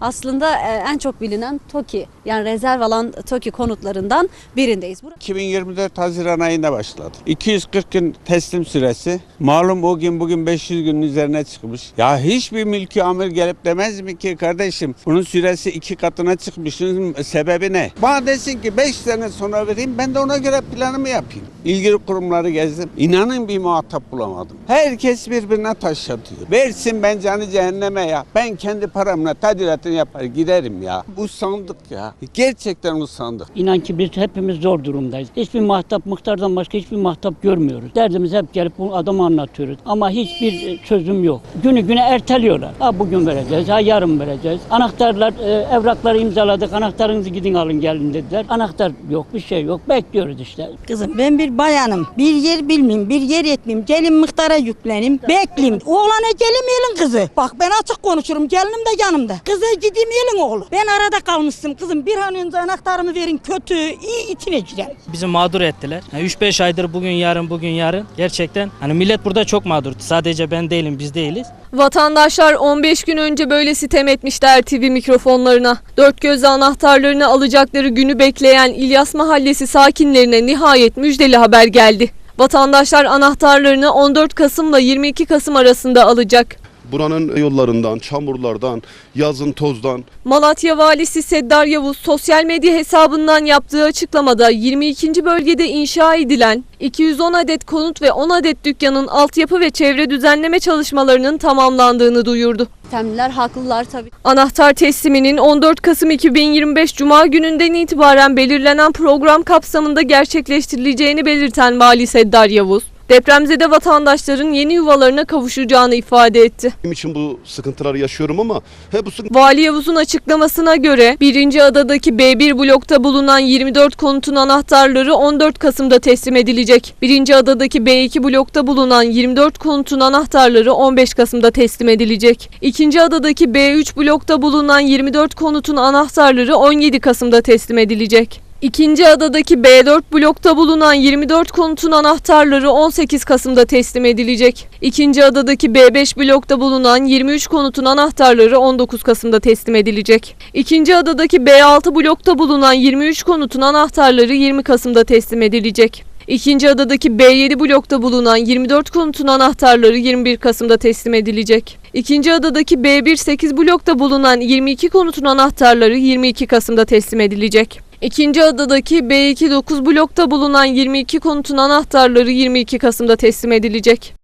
aslında e, en çok bilinen TOKİ yani rezerv alan TOKİ konutlarından birindeyiz. Bur- 2024 Haziran ayında başladı. 240 gün teslim süresi. Malum o gün bugün 500 günün üzerine çıkmış. Ya hiçbir mülki amir gelip demez mi ki kardeşim bunun süresi iki katına çıkmış. Sebebi ne? Bana desin ki 5 sene sonra vereyim ben de ona göre planımı yapayım. İlgili kurumları gezdim. İnanın bir muhatap bulamadım. Herkes birbirine taş atıyor. Versin ben canı cehenneme ya. Ben kendi paramla tadilatını yapar giderim ya. Usandık ya. Gerçekten usandık. İnan ki biz hepimiz zor durumdayız. Hiçbir mahtap, muhtardan başka hiçbir mahtap görmüyoruz. Derdimizi hep gelip bu adama anlatıyoruz. Ama hiçbir e, çözüm yok. Günü güne erteliyorlar. Ha bugün vereceğiz, ha yarın vereceğiz. Anahtarlar, e, evrakları imzaladık. Anahtarınızı gidin alın gelin dediler. Anahtar yok, bir şey yok. Bekliyoruz işte. Kızım ben bir bayanım. Bir yer bilmeyeyim, bir yer etmeyeyim. Gelin muhtara yükleneyim. Bekleyeyim. Oğlana gelim elin kızı. Bak ben açık konuşurum. Gelinim de yanımda. Kıza gideyim elin oğlu. Ben arada kalmışsın kızım. Bir an önce anahtarımı verin. Kötü, iyi içine girer. bizi mağdur ettiler. Yani 3-5 aydır bugün yarın bugün yarın gerçekten hani millet burada çok mağdur. Sadece ben değilim biz değiliz. Vatandaşlar 15 gün önce böyle sitem etmişler TV mikrofonlarına. Dört gözle anahtarlarını alacakları günü bekleyen İlyas Mahallesi sakinlerine nihayet müjdeli haber geldi. Vatandaşlar anahtarlarını 14 Kasım'la 22 Kasım arasında alacak. Buranın yollarından, çamurlardan, yazın tozdan Malatya Valisi Seddar Yavuz sosyal medya hesabından yaptığı açıklamada 22. bölgede inşa edilen 210 adet konut ve 10 adet dükkanın altyapı ve çevre düzenleme çalışmalarının tamamlandığını duyurdu. Temliler haklılar tabii. Anahtar tesliminin 14 Kasım 2025 Cuma gününden itibaren belirlenen program kapsamında gerçekleştirileceğini belirten Vali Seddar Yavuz, depremzede vatandaşların yeni yuvalarına kavuşacağını ifade etti. benim için bu sıkıntıları yaşıyorum ama he bu sıkıntı Vali Yavuz'un açıklamasına göre 1. adadaki B1 blokta bulunan 24 konutun anahtarları 14 Kasım'da teslim edilecek. 1. adadaki B2 blokta bulunan 24 konutun anahtarları 15 Kasım'da teslim edilecek. 2. adadaki B3 blokta bulunan 24 konutun anahtarları 17 Kasım'da teslim edilecek. İkinci adadaki B4 blokta bulunan 24 konutun anahtarları 18 Kasım'da teslim edilecek. İkinci adadaki B5 blokta bulunan 23 konutun anahtarları 19 Kasım'da teslim edilecek. İkinci adadaki B6 blokta bulunan 23 konutun anahtarları 20 Kasım'da teslim edilecek. İkinci adadaki B7 blokta bulunan 24 konutun anahtarları 21 Kasım'da teslim edilecek. İkinci adadaki B1 8 blokta bulunan 22 konutun anahtarları 22 Kasım'da teslim edilecek. İkinci adadaki B2 9 blokta bulunan 22 konutun anahtarları 22 Kasım'da teslim edilecek.